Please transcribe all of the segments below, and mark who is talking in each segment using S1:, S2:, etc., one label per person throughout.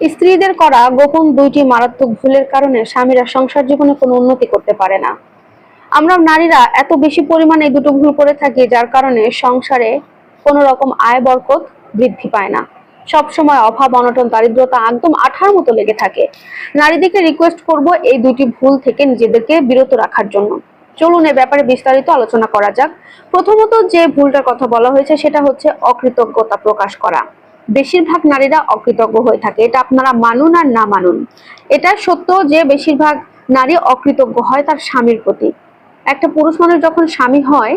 S1: স্ত্রীদের করা গোপন দুইটি মারাত্মক ভুলের কারণে স্বামীরা সংসার জীবনে কোনো উন্নতি করতে পারে না। আমরা নারীরা এত বেশি পরিমাণে দুটো ভুল করে থাকি যার কারণে সংসারে কোনো রকম আয় বরকত বৃদ্ধি পায় না। সব সময় অভাব, অনটন, দারিদ্রতা একদম আঠার মতো লেগে থাকে। নারীদেরকে রিকোয়েস্ট করব এই দুটি ভুল থেকে নিজেদেরকে বিরত রাখার জন্য। চলুন এ ব্যাপারে বিস্তারিত আলোচনা করা যাক। প্রথমত যে ভুলটার কথা বলা হয়েছে সেটা হচ্ছে অকৃতজ্ঞতা প্রকাশ করা। বেশিরভাগ নারীরা অকৃতজ্ঞ হয়ে থাকে। এটা আপনারা মানুন আর না মানুন। এটা সত্য যে বেশিরভাগ নারী অকৃতজ্ঞ হয় তার স্বামীর প্রতি। একটা পুরুষ মানুষ যখন স্বামী হয়,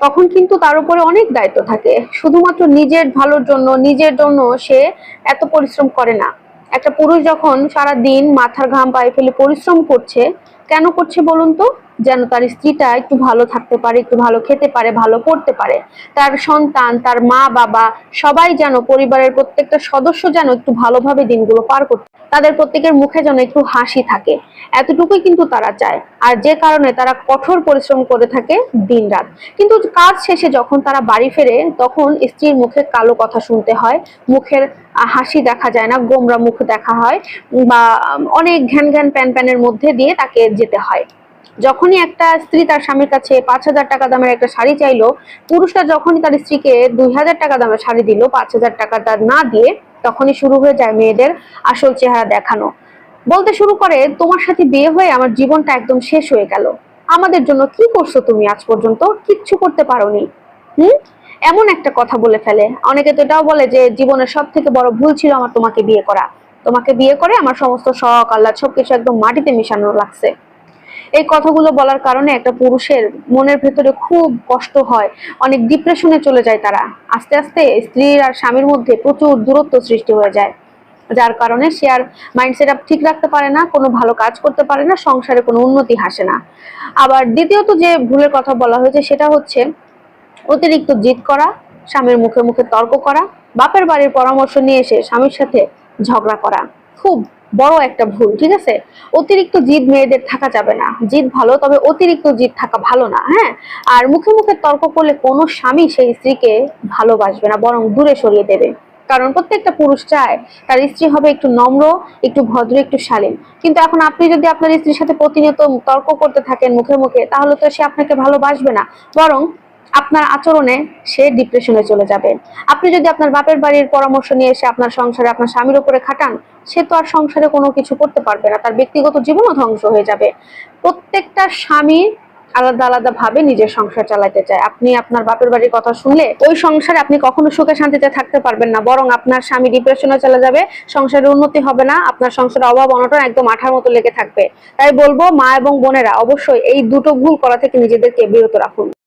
S1: তখন কিন্তু তার উপরে অনেক দায়িত্ব থাকে। শুধুমাত্র নিজের ভালোর জন্য, নিজের জন্য সে এত পরিশ্রম করে না। একটা পুরুষ যখন সারা দিন মাথার ঘাম পায়ে ফেলে পরিশ্রম করছে, কেন করছে বলুন তো? যেন তার স্ত্রীটা একটু ভালো থাকতে পারে, একটু ভালো খেতে পারে, ভালো পড়তে পারে। তার সন্তান, তার মা, বাবা, সবাই যেন, পরিবারের প্রত্যেকটা সদস্য যেন একটু ভালোভাবে দিনগুলো পার করতে তাদের প্রত্যেকের মুখে যেন একটু হাসি থাকে। এতটুকুই কিন্তু তারা চায়। আর যে কারণে তারা কঠোর পরিশ্রম করে থাকে দিন রাত কিন্তু কাজ শেষে যখন তারা বাড়ি ফেরে, তখন স্ত্রীর মুখে কালো কথা শুনতে হয়। মুখের হাসি দেখা যায় না, গোমরা মুখ দেখা হয়। বা অনেক ঘ্যান ঘ্যান প্যান প্যানের মধ্যে দিয়ে তাকে যেতে হয়। যখনই একটা স্ত্রী তার স্বামীর কাছে পাঁচ হাজার টাকা দামের একটা শাড়ি চাইলো পুরুষটা যখনই তার স্ত্রীকে দুই হাজার টাকা দামের শাড়ি দিল, পাঁচ হাজার টাকা তার না দিয়ে, তখনই শুরু হয়ে যায় মেয়েদের আসল চেহারা দেখানো। বলতে শুরু করে, তোমার সাথে বিয়ে হয়ে আমার জীবনটা একদম শেষ হয়ে গেল। আমাদের জন্য কি করছ তুমি আজ পর্যন্ত? কিচ্ছু করতে পারোনি। হুম? এমন একটা কথা বলে ফেলে। অনেকে তো এটাও বলে যে, জীবনের সব থেকে বড় ভুল ছিল আমার তোমাকে বিয়ে করা। তোমাকে বিয়ে করে আমার সমস্ত শখ আল্লাহ সবকিছু একদম মাটিতে মিশানো লাগছে। এই কথাগুলো বলার কারণে একটা পুরুষের মনের ভেতরে খুব কষ্ট হয়। অনেক ডিপ্রেশনে চলে যায় তারা। আস্তে আস্তে স্ত্রীর আর স্বামীর মধ্যে প্রচুর দূরত্ব সৃষ্টি হয়ে যায়। যার কারণে সে আর মাইন্ড সেট ঠিক রাখতে পারে না, কোনো ভালো কাজ করতে পারে না, সংসারে কোনো উন্নতি হাসে না। আবার দ্বিতীয়ত যে ভুলের কথা বলা হয়েছে সেটা হচ্ছে অতিরিক্ত জিদ করা, স্বামীর মুখে মুখে তর্ক করা, বাপের বাড়ির পরামর্শ নিয়ে এসে স্বামীর সাথে ঝগড়া করা। খুব বড় একটা ভুল, ঠিক আছে? অতিরিক্ত জিদ মেয়েদের থাকা যাবে না। জিদ ভালো, তবে অতিরিক্ত জিদ থাকা ভালো না হ্যাঁ? আর মুখে মুখে তর্ক করলে কোনো স্বামী সেই স্ত্রীকে ভালোবাসবে না, বরং দূরে সরিয়ে দেবে। কারণ প্রত্যেকটা পুরুষ চায়, তার স্ত্রী হবে একটু নম্র, একটু ভদ্র, একটু শালীন। কিন্তু এখন আপনি যদি আপনার স্ত্রীর সাথে প্রতিনিয়ত তর্ক করতে থাকেন মুখে মুখে, তাহলে তো সে আপনাকে ভালোবাসবে না, বরং আপনার আচরণে সে ডিপ্রেশনে চলে যাবে। আপনি যদি আপনার বাপের বাড়ির পরামর্শ নিয়ে এসে আপনার সংসারে আপনার স্বামীর উপরে খাটান, সে তো আর সংসারে কোনো কিছু করতে পারবে না। তার ব্যক্তিগত জীবনও ধ্বংস হয়ে যাবে। প্রত্যেকটা স্বামী আলাদা আলাদা ভাবে নিজের সংসার চালাতে চায়। আপনি আপনার বাপের বাড়ির কথা শুনলে ওই সংসারে আপনি কখনো সুখে শান্তিতে থাকতে পারবেন না, বরং আপনার স্বামী ডিপ্রেশনে চলে যাবে, সংসারের উন্নতি হবে না, আপনার সংসারে অভাব অনটন একদম আঠার মতো লেগে থাকবে। তাই বলব, মা এবং বোনেরা অবশ্যই এই দুটো ভুল করা থেকে নিজেদেরকে বিরত রাখুন।